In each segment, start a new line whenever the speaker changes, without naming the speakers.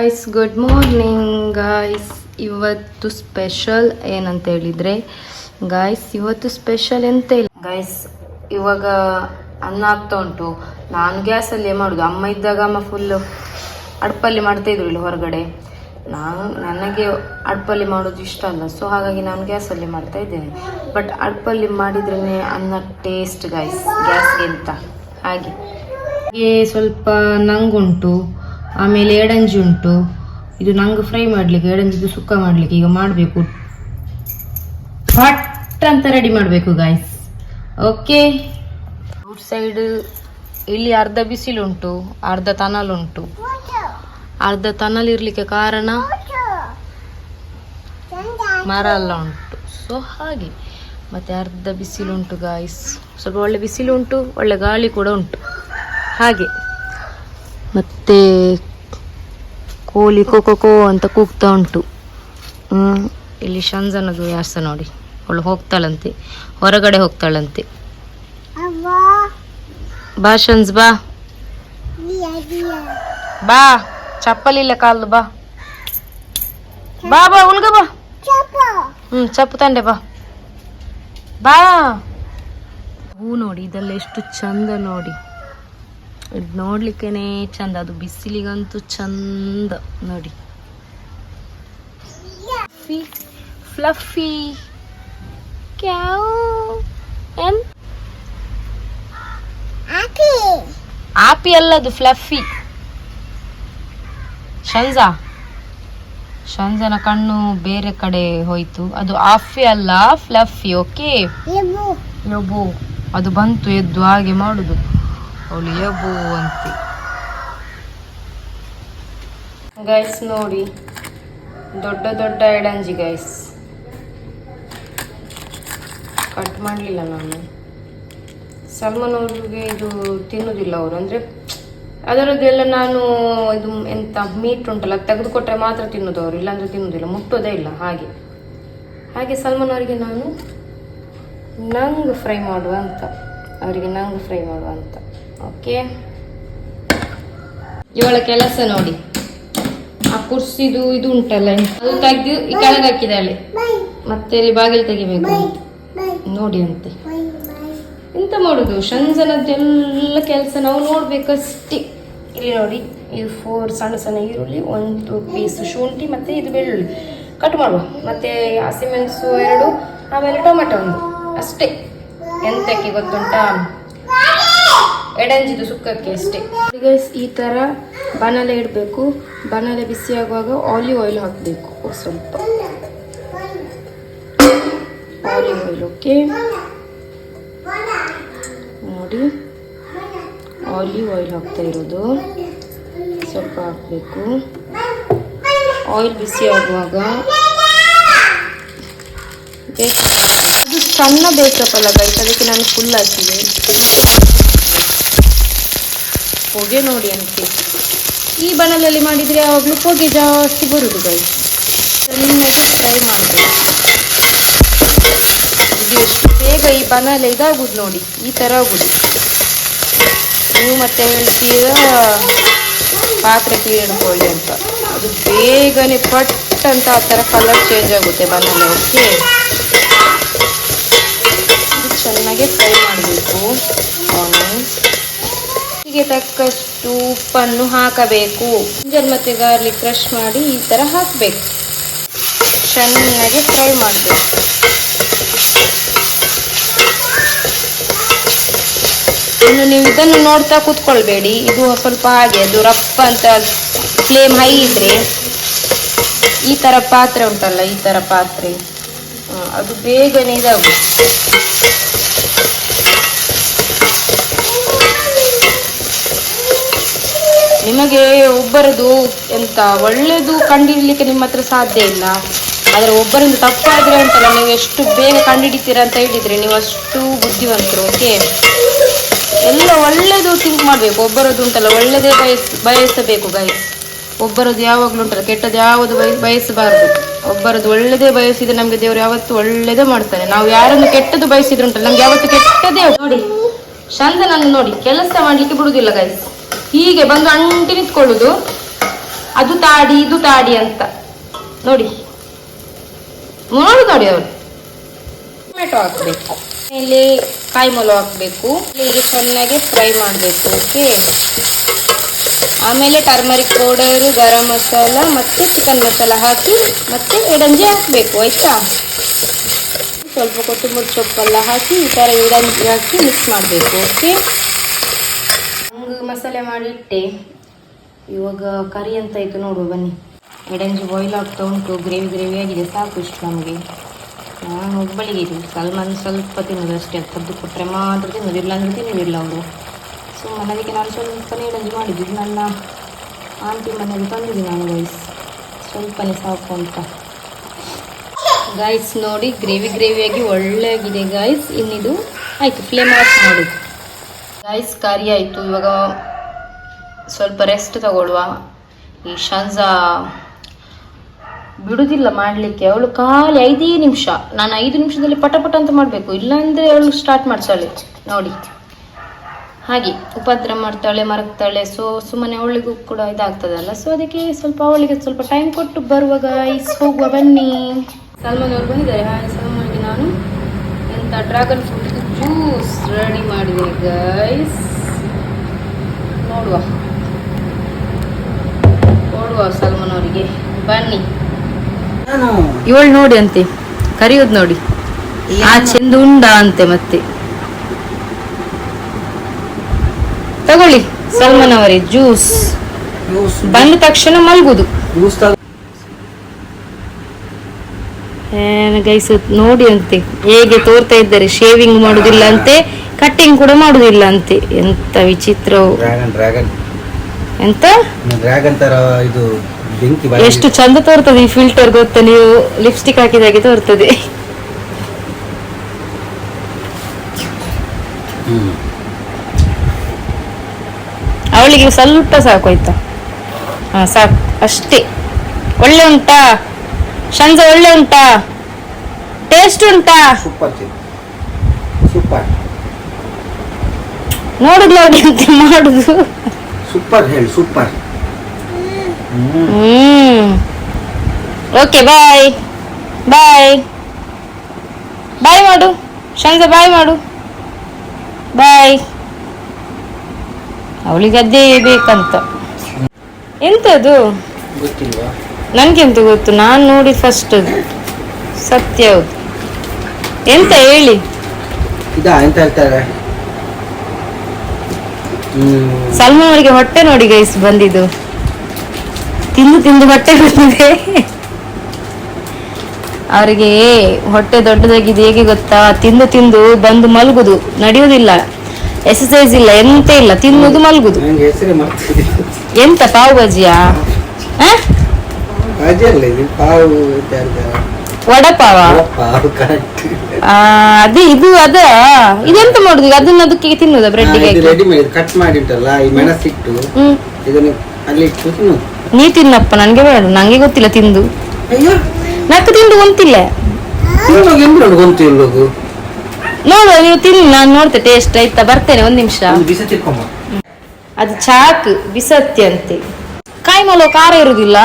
Guys good morning guys ಇವತ್ತು special ಏನಂತ ಹೇಳಿದ್ರೆ ಗಾಯ್ಸ್ ಇವತ್ತು ಸ್ಪೆಷಲ್ ಎಂತ ಇಲ್ಲ ಗಾಯ್ಸ್ ಇವಾಗ ಅನ್ನ ಆಗ್ತಾ ಉಂಟು. ನಾನು ಗ್ಯಾಸಲ್ಲೇ ಮಾಡೋದು. ಅಮ್ಮ ಇದ್ದಾಗ ಅಮ್ಮ ಫುಲ್ ಅಡ್ಪಲ್ಲಿ ಮಾಡ್ತಾ ಇದ್ರು ಇಲ್ಲಿ ಹೊರಗಡೆ. ನಾನು, ನನಗೆ ಅಡ್ಪಲ್ಲಿ ಮಾಡೋದು ಇಷ್ಟ ಅಲ್ಲ. ಸೊ ಹಾಗಾಗಿ ನಾನು ಗ್ಯಾಸಲ್ಲಿ ಮಾಡ್ತಾ ಇದ್ದೇನೆ. ಬಟ್ ಅಡ್ಪಲ್ಲಿ ಮಾಡಿದ್ರೇ ಅನ್ನ ಟೇಸ್ಟ್ ಗಾಯ್ಸ್ ಗ್ಯಾಸ್ಗಿಂತ ಹಾಗೆ. ಹಾಗೆ ಸ್ವಲ್ಪ ನಂಗುಂಟು. ಆಮೇಲೆ ಎಡಂಜಿ ಉಂಟು. ಇದು ನಂಗೆ ಫ್ರೈ ಮಾಡಲಿಕ್ಕೆ, ಎಡಂಜಿದು ಸುಕ್ಕ ಮಾಡಲಿಕ್ಕೆ ಈಗ ಮಾಡಬೇಕು. ಫಟ್ ಅಂತ ರೆಡಿ ಮಾಡಬೇಕು ಗಾಯ್ಸ್ ಓಕೆ ಔಟ್ ಸೈಡ್ ಇಲ್ಲಿ ಅರ್ಧ ಬಿಸಿಲುಂಟು ಅರ್ಧ ತನಲುಂಟು ಅರ್ಧ ತನಲ್ ಇರಲಿಕ್ಕೆ ಕಾರಣ ಮರ ಎಲ್ಲ ಉಂಟು. ಸೊ ಹಾಗೆ. ಮತ್ತೆ ಅರ್ಧ ಬಿಸಿಲುಂಟು ಗಾಯ್ಸ್ ಸ್ವಲ್ಪ ಒಳ್ಳೆ ಬಿಸಿಲು ಉಂಟು, ಒಳ್ಳೆ ಗಾಳಿ ಕೂಡ ಉಂಟು. ಹಾಗೆ. ಮತ್ತೆ ಕೋಳಿ ಕೋಕೋ ಕೋ ಅಂತ ಕೂಗ್ತಾ ಉಂಟು. ಹ್ಮ್. ಇಲ್ಲಿ ಶಂಜನದು ಯಾರ್ಸ ನೋಡಿ. ಅವಳು ಹೋಗ್ತಾಳಂತೆ. ಹೊರಗಡೆ ಹೋಗ್ತಾಳಂತೆ. ಬಾ ಶಂಜ್ ಬಾ. ಬಾ. ಚಪ್ಪಲಿಲ್ಲ ಕಾಲ್ದು ಬಾ. ಬಾ ಬಾ ಉಣ್ಗ ಬಾ. ಹ್ಮ್ ಚಪ್ಪು ತಂಡೆ ಬಾ. ಬಾ. ಹೂ ನೋಡಿ ಇದೆಲ್ಲ ಎಷ್ಟು ಚಂದ ನೋಡಿ. ಇದು ನೋಡ್ಲಿಕ್ಕೇನೆ ಚಂದ ಅದು ಬಿಸಿಲಿಗಂತೂ ಚಂದ ನೋಡಿ. ಫ್ಲಫಿ ಕ್ಯಾವ್ ಎನ್ ಆಪಿ. ಅಲ್ಲದು ಫ್ಲಫಿ ಶಂಜಾ ಶಂಜನ ಕಣ್ಣು ಬೇರೆ ಕಡೆ ಹೋಯ್ತು. ಅದು ಆಫಿ ಅಲ್ಲ ಫ್ಲಫಿ ಓಕೆ ಅದು ಬಂತು ಎದ್ದು ಹಾಗೆ ಮಾಡುದು. ಅವಳು ಯಬ್ಬು ಅಂತ ಗೈಸ್ ನೋಡಿ. ದೊಡ್ಡ ದೊಡ್ಡ ಎಡಂಜಿ ಗೈಸ್ ಕಟ್ ಮಾಡಲಿಲ್ಲ ನಾನು. ಸಲ್ಮಾನ್ ಅವ್ರಿಗೆ ಇದು ತಿನ್ನೋದಿಲ್ಲ ಅವರು. ಅಂದರೆ, ಅದರದ್ದೆಲ್ಲ ನಾನು ಇದು ಎಂತ ಮೀಟ್ ಉಂಟಲ್ಲ ತೆಗೆದುಕೊಟ್ರೆ ಮಾತ್ರ ತಿನ್ನೋದು ಅವರು. ಇಲ್ಲಾಂದರೆ ತಿನ್ನೋದಿಲ್ಲ. ಮುಟ್ಟೋದೇ ಇಲ್ಲ, ಹಾಗೆ. ಹಾಗೆ ಸಲ್ಮಾನ್ ಅವರಿಗೆ ನಾನು ನಂಗೆ ಫ್ರೈ ಮಾಡುವ ಅಂತ. ಅವರಿಗೆ ನಂಗೆ ಫ್ರೈ ಮಾಡುವ ಅಂತ. ಓಕೆ. ಇವಳ ಕೆಲಸ ನೋಡಿ. ಆ ಕುರ್ಸಿದು ಇದು ಉಂಟಲ್ಲ ಅದು ತೆಗೆದು ಈ ಕೆಳಗೆ ಹಾಕಿದಾಳೆ ಮತ್ತೆ ಇಲ್ಲಿ ಬಾಗಿಲು ತೆಗಿಬೇಕು. ನೋಡಿ ಅಂತೆ. ಎಂತ ಮಾಡುದು? ಶಂಜನದ್ದೆಲ್ಲ ಕೆಲಸ ನಾವು ನೋಡ್ಬೇಕಷ್ಟೇ. ಇಲ್ಲಿ ನೋಡಿ ಇದು ಫೋರ್ ಸಣ್ಣ ಸಣ್ಣ ಈರುಳ್ಳಿ ಒಂದು ಪೀಸ್ ಶುಂಠಿ ಮತ್ತೆ ಇದು ಬೆಳ್ಳುಳ್ಳಿ. ಕಟ್ ಮಾಡುವ. ಮತ್ತೆ ಹಸಿಮೆಣಸು ಎರಡು ಆಮೇಲೆ ಟೊಮೆಟೊ ಒಂದು. ಅಷ್ಟೇ. ಎಂತಕ್ಕೆ ಗೊತ್ತುಂಟಾ? ಎಡಂಜಿದು ಸುಕ್ಕಕ್ಕೆ ಅಷ್ಟೇ. Guys, ಈ ಥರ ಬನಾಲೆ ಇಡಬೇಕು. ಬನಾಲೆ ಬಿಸಿ ಆಗುವಾಗ ಆಲಿವ್ ಆಯಿಲ್ ಹಾಕಬೇಕು ಸ್ವಲ್ಪ. ಆಲಿವ್ ಆಯಿಲ್ ಓಕೆ ನೋಡಿ. ಆಲಿವ್ ಆಯಿಲ್ ಹಾಕ್ತಾ ಇರೋದು. ಸ್ವಲ್ಪ ಹಾಕಬೇಕು. ಆಯಿಲ್ ಬಿಸಿ ಆಗುವಾಗ ಇದು ಸಣ್ಣ ಬೇಕಪ್ಪಲ್ಲ ಗೈಸ್ ಅದಕ್ಕೆ ನಾನು ಫುಲ್ ಹಾಕಿದೆ. ಹೊಗೆ ನೋಡಿ ಅಂತೆ. ಈ ಬಣಲಲ್ಲಿ ಮಾಡಿದರೆ ಯಾವಾಗಲೂ ಹೊಗೆ ಜಾಸ್ತಿ ಬರುದು ಗೈ ಚೆನ್ನಾಗಿ ಫ್ರೈ ಮಾಡಬೇಕು ಎಷ್ಟು ಬೇಗ ಈ ಬನಾಲೆ ಇದಾಗುದು ನೋಡಿ, ಈ ತರ ಆಗುದು. ನೀವು ಮತ್ತೆ ಹೇಳ್ತೀರಾ ಪಾತ್ರೆ ಇಟ್ಕೊಳ್ಳಿ ಅಂತ. ಅದು ಬೇಗನೆ ಪಟ್ ಅಂತ ಆ ಥರ ಕಲರ್ ಚೇಂಜ್ ಆಗುತ್ತೆ ಬಣ್ಣ ಓಕೆ ಚೆನ್ನಾಗಿ ಫ್ರೈ ಮಾಡಬೇಕು. ಹೀಗೆ ತಕ್ಕಷ್ಟು ಉಪ್ಪನ್ನು ಹಾಕಬೇಕು. ಜಿಂಜರ್ ಮತ್ತೆ ಗಾರ್ಲಿಕ್ ಕ್ರಶ್ ಮಾಡಿ ಈ ಥರ ಹಾಕಬೇಕು. ಚೆನ್ನಾಗಿ ಫ್ರೈ ಮಾಡಬೇಕು. ಇನ್ನು ನೀವು ಇದನ್ನು ನೋಡ್ತಾ ಕೂತ್ಕೊಳ್ಬೇಡಿ. ಇದು ಸ್ವಲ್ಪ ಹಾಗೆ, ಅದು ರಪ್ಪ ಅಂತ ಫ್ಲೇಮ್ ಹೈ ಇದ್ರೆ ಈ ತರ ಪಾತ್ರೆ ಉಂಟಲ್ಲ, ಈ ತರ ಪಾತ್ರೆ. ಅದು ಬೇಗನೆ ಇದಾಗುತ್ತೆ. ನಿಮಗೆ ಒಬ್ಬರದು ಎಂತ ಒಳ್ಳೇದು ಕಂಡುಹಿಡಲಿಕ್ಕೆ ನಿಮ್ಮ ಹತ್ರ ಸಾಧ್ಯ ಇಲ್ಲ. ಆದರೆ ಒಬ್ಬರಿಂದ ತಪ್ಪಾದರೆ ಉಂಟಲ್ಲ ನೀವು ಎಷ್ಟು ಬೇಗ ಕಂಡುಹಿಡಿತೀರಾ ಅಂತ ಹೇಳಿದರೆ ನೀವು ಅಷ್ಟು ಬುದ್ಧಿವಂತರು ಓಕೆ ಎಲ್ಲ ಒಳ್ಳೆಯದು ಥಿಂಕ್ ಮಾಡಬೇಕು. ಒಬ್ಬರದ್ದು ಉಂಟಲ್ಲ ಒಳ್ಳೆಯದೇ ಬಯಸ್, ಬಯಸಬೇಕು ಗೈಸ್ ಒಬ್ಬರದ್ದು ಯಾವಾಗಲೂ ಉಂಟಲ್ಲ, ಕೆಟ್ಟದ್ದು ಯಾವುದು ಬಯ, ಬಯಸಬಾರದು. ಒಬ್ಬರದ್ದು ಒಳ್ಳೆಯದೇ ಬಯಸಿದ್ರೆ ನಮಗೆ ದೇವರು ಯಾವತ್ತು ಒಳ್ಳೆಯದೇ ಮಾಡ್ತಾನೆ ನಾವು ಯಾರನ್ನು ಕೆಟ್ಟದ್ದು ಬಯಸಿದ್ರು ಉಂಟಲ್ಲ, ನಮ್ಗೆ ಯಾವತ್ತು ಕೆಟ್ಟದೇ ನೋಡಿ ಚಂದನನ್ನು ನೋಡಿ, ಕೆಲಸ ಮಾಡಲಿಕ್ಕೆ ಬಿಡುವುದಿಲ್ಲ ಗೈಸ್ ಹೀಗೆ ಬಂದು ಅಂಟಿ ನಿಂತ್ಕೊಳ್ಳುದು. ಅದು ತಾಡಿ, ಇದು ತಾಡಿ ಅಂತ. ನೋಡಿ. ನೋಡಿ ನೋಡಿ ಅವರು. ಟೊಮೆಟೊ ಹಾಕಬೇಕು. ಆಮೇಲೆ ಕಾಯಿ ಮೊಲ ಹಾಕಬೇಕು. ಇಲ್ಲಿ ಚೆನ್ನಾಗಿ ಫ್ರೈ ಮಾಡಬೇಕು, ಓಕೆ? ಆಮೇಲೆ ಟರ್ಮರಿಕ್ ಪೌಡರು, ಗರಂ ಮಸಾಲ ಮತ್ತು ಚಿಕನ್ ಮಸಾಲ ಹಾಕಿ ಮತ್ತೆ ಎಡಂಜಿ ಹಾಕಬೇಕು, ಆಯ್ತಾ? ಸ್ವಲ್ಪ ಕೊತ್ತಂಬರಿ ಸೊಪ್ಪೆಲ್ಲ ಹಾಕಿ ಈ ಥರ ಎಡಂಜಿ ಹಾಕಿ ಮಿಕ್ಸ್ ಮಾಡಬೇಕು, ಓಕೆ? ಹಂಗೆ ಮಾಡಿ ಇಟ್ಟೆ ಇವಾಗ ಕರಿ ಅಂತ ಆಯಿತು ನೋಡುವ ಬನ್ನಿ. ಎಡಂಜಿ ಬಾಯ್ಲ್ ಆಗ್ತಾ ಉಂಟು, ಗ್ರೇವಿ ಗ್ರೇವಿ ಆಗಿದೆ, ಸಾಕು ಇಷ್ಟು ನಮಗೆ. ನಾನು ಒಬ್ಬಳಿಗೆ ಇದ್ದೀವಿ ಸಲ್ಮಾನ್ ಸ್ವಲ್ಪ ತಿನ್ನೋದು ಅಷ್ಟೇ ಕದ್ದು ಕೊಟ್ಟರೆ ಮಾತ್ರ ತಿನ್ನೋದು ಇಲ್ಲ ಅಂದರೆ ತಿನ್ನೋದಿಲ್ಲ ಅವರು. ಸೊ ಅದಕ್ಕೆ ನಾನು ಸ್ವಲ್ಪನೇ ಎಡಂಜಿ ಮಾಡಿದ್ದು. ಇದು ನನ್ನ ಆಂಟಿ ಮನೆಯಲ್ಲಿ ತಂದಿದ್ದೀನಿ ನಾನು ಗೈಸ್ ಸ್ವಲ್ಪನೇ ಸಾಕು ಅಂತ. ಗೈಸ್ ನೋಡಿ, ಗ್ರೇವಿ ಗ್ರೇವಿಯಾಗಿ ಒಳ್ಳೆಯಾಗಿದೆ ಗೈಸ್ ಇನ್ನಿದು ಆಯಿತು ಫ್ಲೇಮ್ ಆಫ್ ಮಾಡಿದ್ದು ಗೈಸ್ ಕರಿ ಆಯಿತು. ಇವಾಗ ಸ್ವಲ್ಪ ರೆಸ್ಟ್ ತಗೊಳ್ಳುವ ಈ ಶಂಜಾ ಬಿಡುದಿಲ್ಲ ಮಾಡಲಿಕ್ಕೆ. ಅವಳು ಖಾಲಿ ಐದೇ ನಿಮಿಷ. ನಾನು ಐದು ನಿಮಿಷದಲ್ಲಿ ಪಟಪಟ ಪಟ ಅಂತ ಮಾಡಬೇಕು. ಇಲ್ಲಾಂದರೆ ಅವಳು ಸ್ಟಾರ್ಟ್ ಮಾಡ್ತಾಳೆ. ನೋಡಿ. ಹಾಗೆ ಉಪದ್ರ ಮಾಡ್ತಾಳೆ, ಮರಗ್ತಾಳೆ. ಸೊ ಸುಮ್ಮನೆ ಅವಳಿಗೂ ಕೂಡ ಇದಾಗ್ತದಲ್ಲ. ಸೊ ಅದಕ್ಕೆ ಸ್ವಲ್ಪ ಅವಳಿಗೆ ಸ್ವಲ್ಪ ಟೈಮ್ ಕೊಟ್ಟು ಬರುವಾಗ ಐಸ್ ಹೋಗುವ ಬನ್ನಿ. ಸಲ್ಮಾನ್ ಅವ್ರು ಬಂದಿದ್ದಾರೆ. ಹಾಯ್ ಸಲ್ಮಾನ್ಗೆ ನಾನು ಎಂತ ಡ್ರ್ಯಾಗನ್ ಫ್ರೂಟ್ ಜ್ಯೂಸ್ ರೆಡಿ ಮಾಡಿದೆ ಗೈಸ್ ನೋಡುವ. ಸಲ್ಮಾನ್ ಅವರಿಗೆ. ಬನ್ನಿ. ಇವಳು ನೋಡಿ ಅಂತೆ ಕರೆಯೋದು ನೋಡಿ. ಆ ಚೆಂದ ಉಂಡ ಅಂತೆ ಮತ್ತೆ. ತಗೊಳ್ಳಿ ಸಲ್ಮಾನ್ ಅವರೇ ಜ್ಯೂಸ್. ಬಂದ ತಕ್ಷಣ ಮಲ್ಗುದು. ಗೈಸ ನೋಡಿ ಅಂತೆ ಹೇಗೆ ತೋರ್ತಾ ಇದ್ದಾರೆ ಶೇವಿಂಗ್ ಮಾಡುದಿಲ್ಲ ಅಂತೆ ಕಟ್ಟಿಂಗ್ ಕೂಡ ಮಾಡುದಿಲ್ಲ ಅಂತೆ. ಎಂತ ವಿಚಿತ್ರವು ಎಂತ?
ಇದು ಬೆಂಕಿ
ಎಷ್ಟು ಚಂದ ತೋರ್ತದೆ ಈ ಫಿಲ್ಟರ್ ಗೊತ್ತಾ? ನೀವು ಲಿಪ್ಸ್ಟಿಕ್ ಹಾಕಿದಾಗೆ ತೋರ್ತದೆ. ಅವಳಿಗೆ ಸ್ವಲ್ಪ ಸಾಕು ಆಯ್ತಾ? ಹಾ ಸಾಕು. ಅಷ್ಟೇ. ಒಳ್ಳೆ ಉಂಟಾ? ಶಂಜ ಒಳ್ಳೆ ಉಂಟಾ? ಟೇಸ್ಟ್ ಉಂಟಾ?
ಸೂಪರ್ ಸೂಪರ್
ಮಾಡುದು?
ಸೂಪರ್ ಹೇಳಿ super hmm
okay bye bye bye ಮಾಡು ಶಾಂತ ಬಾಯ್ ಮಾಡು ಬಾಯ್ ಅವಳಿಗೆ ಅದೇ ಬೇಕಂತ. ಎಂತದು?
ಗೊತ್ತಿಲ್ವಾ?
ನನ್ಗೆಂತ ಗೊತ್ತು. ನಾನು ನೋಡಿ ಫಸ್ಟ್ ಅದು. ಸತ್ಯ ಹೌದು ಎಂತ ಹೇಳಿ?
ಇದಾ ಎಂತ ಹೇಳ್ತಾರೆ? ಹ್ಮ್.
ಸಲ್ಮಾನ್ ಅವರಿಗೆ ಹೊಟ್ಟೆ ನೋಡಿ ಗೈಸ್ ಬಂದಿದ್ದು. ತಿಂದು ತಿಂದು ಹೊಟ್ಟೆ ಬಂದಿದೆ. ಅವರಿಗೆ ಹೊಟ್ಟೆ ದೊಡ್ಡದಾಗಿದೆ ಹೇಗೆ ಗೊತ್ತಾ? ತಿಂದು ತಿಂದು ಬಂದು ಮಲಗುದು. ನಡೆಯುವುದಿಲ್ಲ ಎಕ್ಸಸೈಸ್ ಇಲ್ಲ ಎಂತ ಇಲ್ಲ ತಿನ್ನುದು ಮಲಗುದು. ಎಂತ ಪಾವ್ ಬಜಿಯಾ ವಡಪಾವ? ಅದೇ ಇದು ಅದ. ಇದೆಂತ ಮಾಡುದು? ಈಗ ಅದನ್ನ ಅದಕ್ಕೆ ತಿನ್ನುದ ಬ್ರೆಡ್ಡಿಗೆ
ಇದು
ಹಾಕಿ?
ರೆಡಿ ಮಾಡಿ ಕಟ್ ಮಾಡಿ ಉಂಟಲ್ಲ ಈ ಮೆಣಸಿಟ್ಟು ಇದನ್ನು ಅಲ್ಲಿ ಇಟ್ಟು ತಿನ್ನೋದು
ನೀ ತಿನ್ನಪ್ಪ ನನಗೆ ಬೇಡ ನಂಗೆ ಗೊತ್ತಿಲ್ಲ ತಿಂದು. ನಕ್ಕು ತಿಂದು
ಗೊಂತಿಲ್ಲ.
ನೋಡುವ ನೀವು ತಿನ್ನಿ ನಾನು ನೋಡ್ತೆ ಟೇಸ್ಟ್ ಆಯ್ತಾ? ಬರ್ತೇನೆ ಒಂದ್ ನಿಮಿಷ. ಅದು ಚಾಕ್ ಬಿಸತ್ತಿ ಅಂತೆ ಕಾಯಿ ಮೊಲ ಖಾರ ಇರುದಿಲ್ಲ.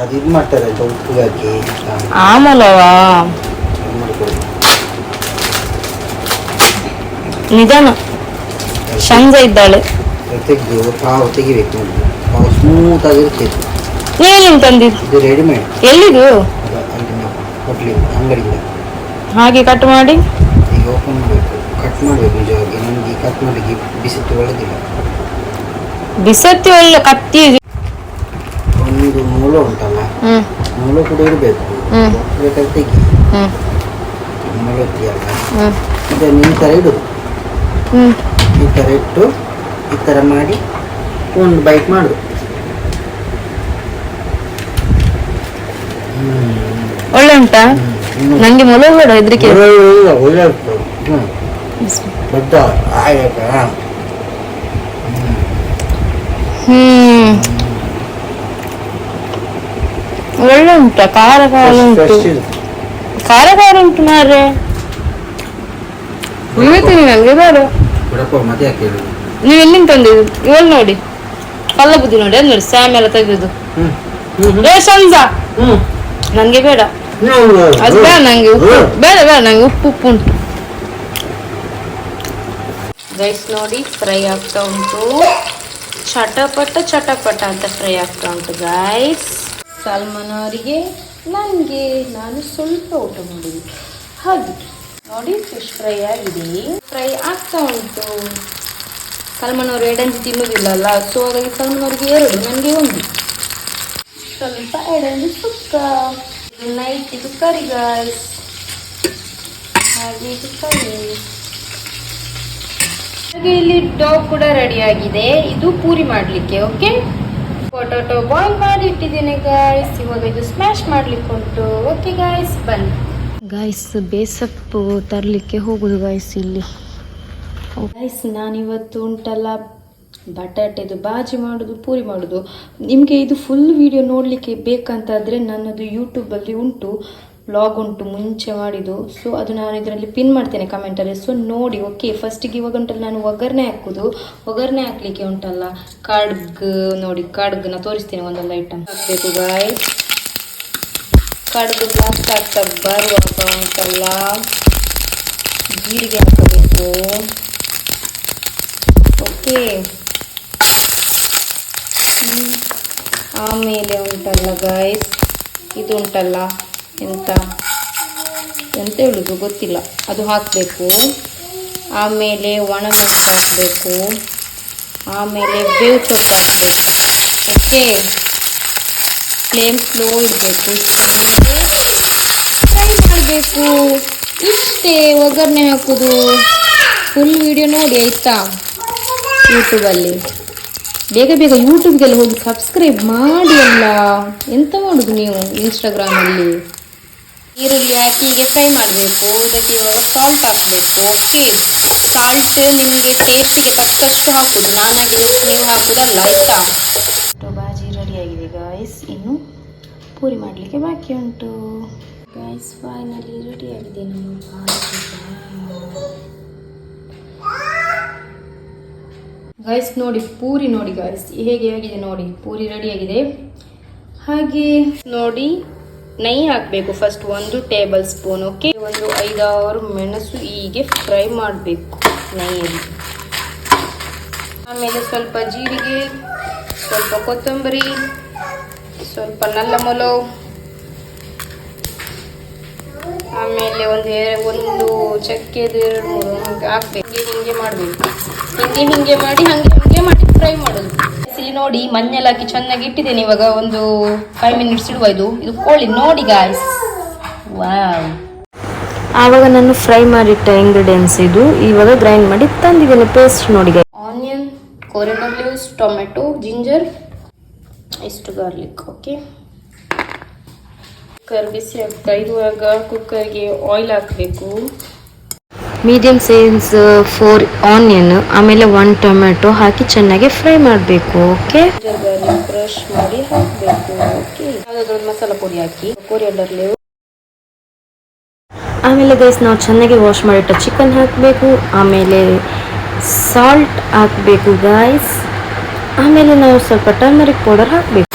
ಅದು ಇದು ಮಾಡ್ತಾರೆ ಅಂತ ಉಪ್ಪು ಹಾಕಿ
ನಿಧಾನ ಶಂಜ ಇದ್ದಾಳೆ.
ತೆಗೆದು ಪಾವು ತೆಗಿಬೇಕು ನೋಡಿ. ಪಾವು ಸ್ಮೂತ್ ಆಗಿರ್ತದೆ
ನೀವೇನು ತಂದಿದ್ದು?
ಇದು ರೆಡಿಮೇಡ್
ಎಲ್ಲಿದು?
ಅಲ್ಲಿಂದ ಹೋಟ್ಲಿಂದ ಅಂಗಡಿಯಿಂದ
ಹಾಗೆ ಕಟ್ ಮಾಡಿ?
ಈಗ ಓಪನ್ ಮಾಡಬೇಕು. ಕಟ್ ಮಾಡಬೇಕು ನಿಜವಾಗಿ. ನನಗೆ ಕಟ್ ಮಾಡಲಿಕ್ಕೆ ಬಿಸತ್ತು ಒಳ್ಳೆದಿಲ್ಲ.
ಬಿಸತ್ತಿ ಒಳ್ಳೆ ಕತ್ತಿ.
ಒಂದು ಮೂಲ ಉಂಟಲ್ಲ ಮೂಲ ಕೂಡ ಇರಬೇಕು. ಬೇಕಾದ್ರೆ ತೆಗಿ.
ಹ್ಮ್.
ಇದನ್ನು ಈ ಥರ
ಇಡು.
ಈ ಥರ ಇಟ್ಟು ಈ ಥರ ಮಾಡಿ ಒಂದು ಬೈಟ್ ಮಾಡು.
ಒಳ್ಳೆ ಉಂಟಾ? ನಂಗೆ ಮೊಲ ಬೇಡ ಹೆದರಿಕೆ.
ಒಳ್ಳೆ. ಹ್ಮ್. ದೊಡ್ಡ ಆಯ್ಕ
ಹ್ಮ್. ಒಳ್ಳೆ ಉಂಟಾ ಖಾರ ಖಾರ ಉಂಟು. ಖಾರ ಖಾರ ಉಂಟು ಮಾರ್ರೆ. ನೀವೇ ತಿನ್ನಿ ನಂಗೆ ಬೇಡ ನೀವು ಎಲ್ಲಿಂದ ತಂದಿದ್ದು? ಇವಳು ನೋಡಿ. ಪಲ್ಲ ಬುದ್ಧಿ ನೋಡಿ ಅದು ನೋಡಿ ಸ್ಯಾಮ್ ಎಲ್ಲ ತೆಗೆದು. ಏ ಸಂಜ!
ಹ್ಮ್.
ನಂಗೆ ಬೇಡ. ಅದು ಬೇಡ ನನಗೆ ಉಪ್ಪು. ಬೇಡ ಬೇಡ ನಂಗೆ ಉಪ್ಪು ಉಪ್ಪು ಉಂಟು. ಗೈಸ್ ನೋಡಿ ಫ್ರೈ ಆಗ್ತಾ ಉಂಟು. ಚಟಪಟ ಚಟಪಟ ಅಂತ ಫ್ರೈ ಆಗ್ತಾ ಉಂಟು ಗೈಸ್. ಸಲ್ಮಾನ್ ಅವರಿಗೆ ನನಗೆ ನಾನು ಸ್ವಲ್ಪ ಊಟ ಮಾಡಿದ್ವಿ ಹಾಗೆ ನೋಡಿ ಫಿಶ್ ಫ್ರೈ ಆಗಿದೆ. ಫ್ರೈ ಆಗ್ತಾ ಉಂಟು. ಸಲ್ಮಾನ್ ಅವರು ಎಡಂಜಿ ತಿನ್ನುವುದಿಲ್ಲಲ್ಲ ಸೊ ಹಾಗಾಗಿ ಸಲ್ಮಾನ್ ಅವರಿಗೆ ಎರಡು ನನಗೆ ಒಂದು. ಸ್ವಲ್ಪ ಎಡಂಜಿ ಸುಕ್ಕ. ನೈಟ್ ಇದು ಕರಿ ಗಾಯ್ಸ್ ಹಾಗೆ ಇದು ಕರಿ ಹಾಗೆ ಇಲ್ಲಿ ಡಾಗ್ ಕೂಡ ರೆಡಿ ಆಗಿದೆ. ಇದು ಪೂರಿ ಮಾಡಲಿಕ್ಕೆ ಓಕೆ ಪೊಟೊಟೊ ಬಾಯ್ಲ್ ಮಾಡಿ ಇಟ್ಟಿದ್ದೀನಿ ಗಾಯ್ಸ್ ಇವಾಗ ಇದು ಸ್ಮ್ಯಾಶ್ ಮಾಡ್ಲಿಕ್ಕೆ ಉಂಟು. ಓಕೆ ಗಾಯ್ಸ್ ಬನ್ನಿ. ಗಾಯ್ಸ್ ಬೇಸಪ್ಪು ತರಲಿಕ್ಕೆ ಹೋಗುದು ಗಾಯ್ಸ್ ಇಲ್ಲಿ. ಗಾಯ್ಸ್ ನಾನಿವತ್ತು ಉಂಟಲ್ಲ. ಬಟಾಟೆದು ಬಾಜಿ ಮಾಡೋದು ಪೂರಿ ಮಾಡೋದು. ನಿಮಗೆ ಇದು ಫುಲ್ ವಿಡಿಯೋ ನೋಡಲಿಕ್ಕೆ ಬೇಕಂತಾದರೆ ನನ್ನದು ಯೂಟ್ಯೂಬಲ್ಲಿ ಉಂಟು. ವ್ಲಾಗ್ ಉಂಟು ಮುಂಚೆ ಮಾಡಿದ್ದು. ಸೊ ಅದು ನಾನು ಇದರಲ್ಲಿ ಪಿನ್ ಮಾಡ್ತೇನೆ ಕಮೆಂಟಲ್ಲಿ ಸೊ ನೋಡಿ ಓಕೆ ಫಸ್ಟಿಗೆ ಇವಾಗ ಉಂಟಲ್ಲ, ನಾನು ಒಗ್ಗರಣೆ ಹಾಕೋದು. ಒಗ್ಗರಣೆ ಹಾಕ್ಲಿಕ್ಕೆ ಉಂಟಲ್ಲ, ಕಡ್ಗ್, ನೋಡಿ ಕಡ್ಗ್ನ ತೋರಿಸ್ತೇನೆ ಒಂದೊಂದು ಐಟಮ್ ಹಾಕಬೇಕು ಗಾಯ್ ಕಡ್ಗು ಬ್ಲಾಸ್ಟ್ ಆಗ್ತಾ ಬರುವಾಗ ಉಂಟಲ್ಲ, ಜೀರಿಗೆ ಹಾಕಬೇಕು. ಓಕೆ ಆಮೇಲೆ ಉಂಟಲ್ಲ ಗಾಯ್ಸ್ ಇದು ಉಂಟಲ್ಲ. ಎಂತ ಎಂತ ಹೇಳುದು ಗೊತ್ತಿಲ್ಲ. ಅದು ಹಾಕಬೇಕು. ಆಮೇಲೆ ಒಣಮೆಣಸು ಹಾಕಬೇಕು. ಆಮೇಲೆ ಬೇವು ಸೊಪ್ಪು ಹಾಕಬೇಕು. ಓಕೆ ಫ್ಲೇಮ್ ಸ್ಲೋ ಇಡಬೇಕು ಫ್ರೈ ಮಾಡಬೇಕು ಇಷ್ಟೇ ಒಗ್ಗರಣೆ ಹಾಕೋದು. ಫುಲ್ ವಿಡಿಯೋ ನೋಡಿ, ಆಯ್ತಾ? ಯೂಟ್ಯೂಬಲ್ಲಿ ಬೇಗ ಬೇಗ ಯೂಟ್ಯೂಬ್ಗೆಲ್ಲ ಹೋಗಿ ಸಬ್ಸ್ಕ್ರೈಬ್ ಮಾಡಿ ಅಲ್ಲ. ಎಂತ ಮಾಡೋದು ನೀವು ಇನ್ಸ್ಟಾಗ್ರಾಮಲ್ಲಿ ಈರುಳ್ಳಿ ಹಾಕಿ ಹೀಗೆ ಫ್ರೈ ಮಾಡಬೇಕು. ಇದಕ್ಕೆ ಇವಾಗ ಸಾಲ್ಟ್ ಹಾಕಬೇಕು. ಓಕೆ ಸಾಲ್ಟ್ ನಿಮಗೆ ಟೇಸ್ಟಿಗೆ ತಕ್ಕಷ್ಟು ಹಾಕೋದು. ನಾನು ಹಾಕಿದಷ್ಟು ನೀವು ಹಾಕೋದಲ್ಲ, ಆಯ್ತಾ? ಬಾಜಿ ರೆಡಿ ಆಗಿದೆ ಗಾಯ್ಸ್ ಇನ್ನು ಪೂರಿ ಮಾಡಲಿಕ್ಕೆ ಬಾಕಿ ಉಂಟು. ಗಾಯ್ಸ್ ಫೈನಲಿ ರೆಡಿ ಆಗಿದೆ ಬಾಜಿ. ಗಾಯ್ಸ್ ನೋಡಿ, ಪೂರಿ ನೋಡಿ ಗಾಯ್ಸ್ ಹೇಗೆ ಆಗಿದೆ ನೋಡಿ, ಪೂರಿ ರೆಡಿ ಆಗಿದೆ. ಹಾಗೆ ನೋಡಿ ನೈ ಹಾಕಬೇಕು. ಫಸ್ಟ್ ಒಂದು ಟೇಬಲ್ ಸ್ಪೂನ್ ಓಕೆ ಒಂದು ಐದಾರು ಮೆಣಸು ಹೀಗೆ ಫ್ರೈ ಮಾಡಬೇಕು ನೈಯಲ್ಲಿ ಆಮೇಲೆ ಸ್ವಲ್ಪ ಜೀರಿಗೆ, ಸ್ವಲ್ಪ ಕೊತ್ತಂಬರಿ, ಸ್ವಲ್ಪ ನಲ್ಲ ಮೊಲೋ. ಆಮೇಲೆ ಒಂದು ಒಂದು ಚಕ್ಕೆದು ಎರಡು, ಮೂರು ಹಾಕ್ಬೇಕು. ಹಿಂಗೆ ಹಿಂಗೆ ಮಾಡಬೇಕು. ಹಿಂಗೆ ಹಿಂಗೆ ಮಾಡಿ, ಹಂಗೆ ಹಿಂಗೆ ಮಾಡಿ ಫ್ರೈ ಮಾಡೋದು. ಇಲ್ಲಿ ನೋಡಿ ಮಂಜೆಲ್ಲ ಹಾಕಿ ಚೆನ್ನಾಗಿ ಇಟ್ಟಿದ್ದೇನೆ. ಇವಾಗ ಒಂದು ಫೈವ್ ಮಿನಿಟ್ಸ್ ಇಡುವ ಇದು. ಇದು ಕೋಳಿ ನೋಡಿ ಗಾಯ್ಸ್ ವಾವ್ ಆವಾಗ ನಾನು ಫ್ರೈ ಮಾಡಿಟ್ಟ ಇಂಗ್ರೀಡಿಯೆಂಟ್ಸ್ ಇದು. ಇವಾಗ ಗ್ರೈಂಡ್ ಮಾಡಿ ತಂದಿದ್ದೇನೆ. ಪೇಸ್ಟ್ ನೋಡಿ onion coriander leaves tomato ginger ಇಷ್ಟು ಗಾರ್ಲಿಕ್ ಓಕೆ ಕುಕ್ಕರ್ ಬಿಸಿ ಆಗ್ತಾ ಇರುವಾಗ ಕುಕ್ಕರ್ಗೆ ಆಯಿಲ್ ಹಾಕಬೇಕು. ಮೀಡಿಯಂ ಸೈಜ್ ಫೋರ್ ಆನಿಯನ್ ಆಮೇಲೆ ಒನ್ ಟೊಮೆಟೊ ಹಾಕಿ ಚೆನ್ನಾಗಿ ಫ್ರೈ ಮಾಡಬೇಕು ಓಕೆ ಬ್ರಷ್ ಮಾಡಿ ಹಾಕಬೇಕು ಓಕೆ ಮಸಾಲ ಪುಡಿ ಹಾಕಿ ಕೊರಿಯಂಡರ್ ಲೀವ್ ಆಮೇಲೆ ಗೈಸ್ ನಾವು ಚೆನ್ನಾಗಿ ವಾಶ್ ಮಾಡಿಟ್ಟ ಚಿಕನ್ ಹಾಕಬೇಕು ಆಮೇಲೆ ಸಾಲ್ಟ್ ಹಾಕಬೇಕು ಗಾಯ್ಸ್ ಆಮೇಲೆ ನಾವು ಸ್ವಲ್ಪ ಟರ್ಮರಿಕ್ ಪೌಡರ್ ಹಾಕಬೇಕು.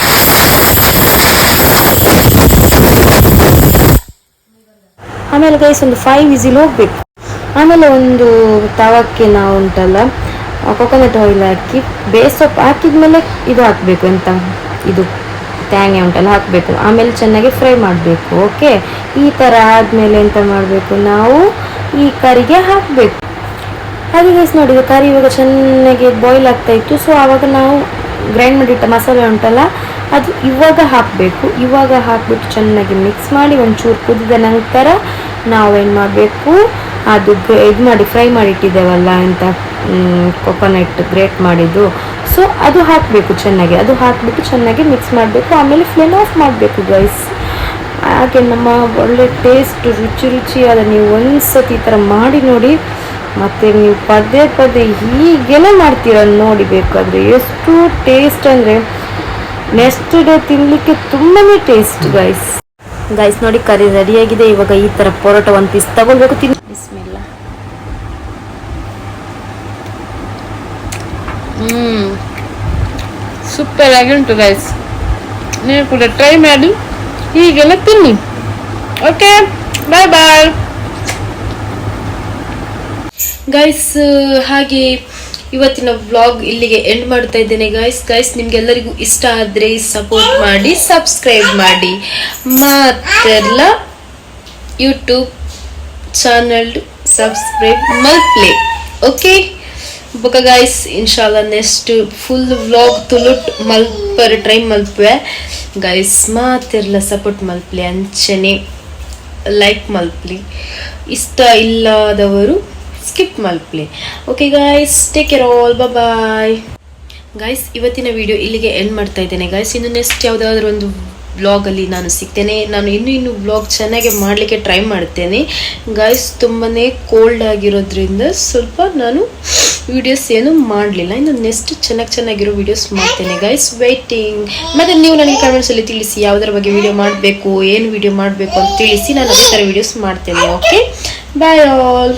ಆಮೇಲೆ ಗೈಸ್ ಒಂದು ಫೈವ್ ವಿಸಿಲ್ ಹೋಗಬೇಕು. ಆಮೇಲೆ ಒಂದು ತವಕ್ಕೆ ನಾವು ಉಂಟಲ್ಲ ಕೊಕೊನಟ್ ಆಯಿಲ್ ಹಾಕಿ ಬೇಸೊಪ್ಪು ಹಾಕಿದ್ಮೇಲೆ ಇದು ಹಾಕಬೇಕು ಎಂತ? ಇದು ತ್ಯಾಂಗೆ ಉಂಟಲ್ಲ, ಹಾಕಬೇಕು. ಆಮೇಲೆ ಚೆನ್ನಾಗಿ ಫ್ರೈ ಮಾಡಬೇಕು ಓಕೆ ಈ ಥರ ಆದಮೇಲೆ ಎಂತ ಮಾಡಬೇಕು ನಾವು? ಈ ಕರಿಗೆ ಹಾಕಬೇಕು. ಹಾಗೆ ಗೈಸ್ ನೋಡಿ ಕರಿ ಇವಾಗ ಚೆನ್ನಾಗಿ ಬಾಯ್ಲ್ ಆಗ್ತಾ ಇತ್ತು ಸೊ ಆವಾಗ ನಾವು ಗ್ರೈಂಡ್ ಮಾಡಿಟ್ಟ ಮಸಾಲೆ ಉಂಟಲ್ಲ, ಅದು ಇವಾಗ ಹಾಕಬೇಕು. ಇವಾಗ ಹಾಕ್ಬಿಟ್ಟು ಚೆನ್ನಾಗಿ ಮಿಕ್ಸ್ ಮಾಡಿ ಒಂಚೂರು ಕುದಿದ ನಂತರ ನಾವೇನು ಮಾಡಬೇಕು ಅದು ಇದು ಮಾಡಿ ಫ್ರೈ ಮಾಡಿಟ್ಟಿದ್ದೇವಲ್ಲ ಅಂತ ಕೊಕೊನಟ್ ಗ್ರೇಟ್ ಮಾಡಿದ್ದು. ಸೊ ಅದು ಹಾಕಬೇಕು ಚೆನ್ನಾಗಿ. ಅದು ಹಾಕಿಬಿಟ್ಟು ಚೆನ್ನಾಗಿ ಮಿಕ್ಸ್ ಮಾಡಬೇಕು. ಆಮೇಲೆ ಫ್ಲೇಮ್ ಆಫ್ ಮಾಡಬೇಕು ಗೈಸ್ ಹಾಗೆ ನಮ್ಮ ಒಳ್ಳೆ ಟೇಸ್ಟ್ ರುಚಿ, ರುಚಿಯಾದ ನೀವು ಒಂದ್ಸತಿ ಈ ಥರ ಮಾಡಿ ನೋಡಿ. ಮತ್ತು ನೀವು ಪದೇ ಪದೇ ಹೀಗೆಲ್ಲ ಮಾಡ್ತೀರ ನೋಡಿ ಬೇಕಾದರೆ. ಎಷ್ಟು ಟೇಸ್ಟ್ ಅಂದರೆ ನೆಕ್ಸ್ಟ್ ಡೇ ತಿನ್ನಲಿಕ್ಕೆ ತುಂಬಾ ಟೇಸ್ಟ್ ಗೈಸ್ ಗೈಸ್ ನೋಡಿ ಕರಿ ರೆಡಿಯಾಗಿದೆ ಇವಾಗ ಈ ಥರ ಪರೋಟ ಒಂದು ಪೀಸ್ ತಗೊಳ್ಬೇಕು ತಿನ್ ಬಿಸ್ಮಿಲ್ಲ ಹ್ಞೂ
ಸೂಪರ್ ಆಗಿ ಉಂಟು ಗೈಸ್ ನೀವು ಕೂಡ ಟ್ರೈ ಮಾಡಿ ಹೀಗೆಲ್ಲ ತಿನ್ನಿ. ಓಕೆ ಬಾಯ್ ಬಾಯ್
ಗೈಸ್ ಹಾಗೆ ಇವತ್ತಿನ ವ್ಲಾಗ್ ಇಲ್ಲಿಗೆ ಎಂಡ್ ಮಾಡ್ತಾ ಇದ್ದೇನೆ ಗಾಯ್ಸ್ ಗೈಸ್ ನಿಮ್ಗೆಲ್ಲರಿಗೂ ಇಷ್ಟ ಆದ್ರೆ ಸಪೋರ್ಟ್ ಮಾಡಿ ಸಬ್ಸ್ಕ್ರೈಬ್ ಮಾಡಿ. ಮತ್ತೆಲ್ಲ ಯೂಟ್ಯೂಬ್ ಚಾನಲ್ ಸಬ್ಸ್ಕ್ರೈಬ್ ಮಲ್ಪ್ಲೆ ಓಕೆ ಬೊಕ ಗಾಯ್ಸ್ ಇನ್ಶಾಲ್ಲ ನೆಕ್ಸ್ಟ್ ಫುಲ್ ವ್ಲಾಗ್ ತುಲುಟ್ ಮಲ್ಪರ್ ಟ್ರೈ ಮಲ್ಪೆ ಗಾಯ್ಸ್ ಮಾತಿರಲ್ಲ ಸಪೋರ್ಟ್ ಮಲ್ಪ್ಲೆ ಅಂಚನೆ. ಲೈಕ್ ಮಲ್ಪ್ಲಿ. ಇಷ್ಟ ಇಲ್ಲದವರು skip ಮಲ್ಪ್ಲಿ okay guys take care all bye guys ಇವತ್ತಿನ ವಿಡಿಯೋ ಇಲ್ಲಿಗೆ ಎಂಡ್ ಮಾಡ್ತಾ ಇದ್ದೇನೆ. ಗಾಯ್ಸ್ ಇನ್ನು ನೆಕ್ಸ್ಟ್ ಯಾವುದಾದ್ರೂ ಒಂದು ಬ್ಲಾಗಲ್ಲಿ ನಾನು ಸಿಗ್ತೇನೆ. ನಾನು ಇನ್ನೂ ಇನ್ನೂ ಬ್ಲಾಗ್ ಚೆನ್ನಾಗಿ ಮಾಡಲಿಕ್ಕೆ ಟ್ರೈ ಮಾಡ್ತೇನೆ. ಗಾಯ್ಸ್ ತುಂಬಾ ಕೋಲ್ಡ್ ಆಗಿರೋದ್ರಿಂದ ಸ್ವಲ್ಪ ನಾನು ವಿಡಿಯೋಸ್ ಏನು ಮಾಡಲಿಲ್ಲ. ಇನ್ನು ನೆಕ್ಸ್ಟ್ ಚೆನ್ನಾಗಿ ಚೆನ್ನಾಗಿರೋ ವೀಡಿಯೋಸ್ ಮಾಡ್ತೇನೆ. ಗೈಸ್ ವೆಯ್ಟಿಂಗ್ ಮತ್ತು ನೀವು ನನಗೆ ಕಮೆಂಟ್ಸಲ್ಲಿ ತಿಳಿಸಿ ಯಾವುದರ ಬಗ್ಗೆ ವಿಡಿಯೋ ಮಾಡಬೇಕು, ಏನು ವಿಡಿಯೋ ಮಾಡಬೇಕು ಅಂತ ತಿಳಿಸಿ ನಾನು ಅದೇ ಥರ ವಿಡಿಯೋಸ್ ಮಾಡ್ತೇನೆ. Okay bye all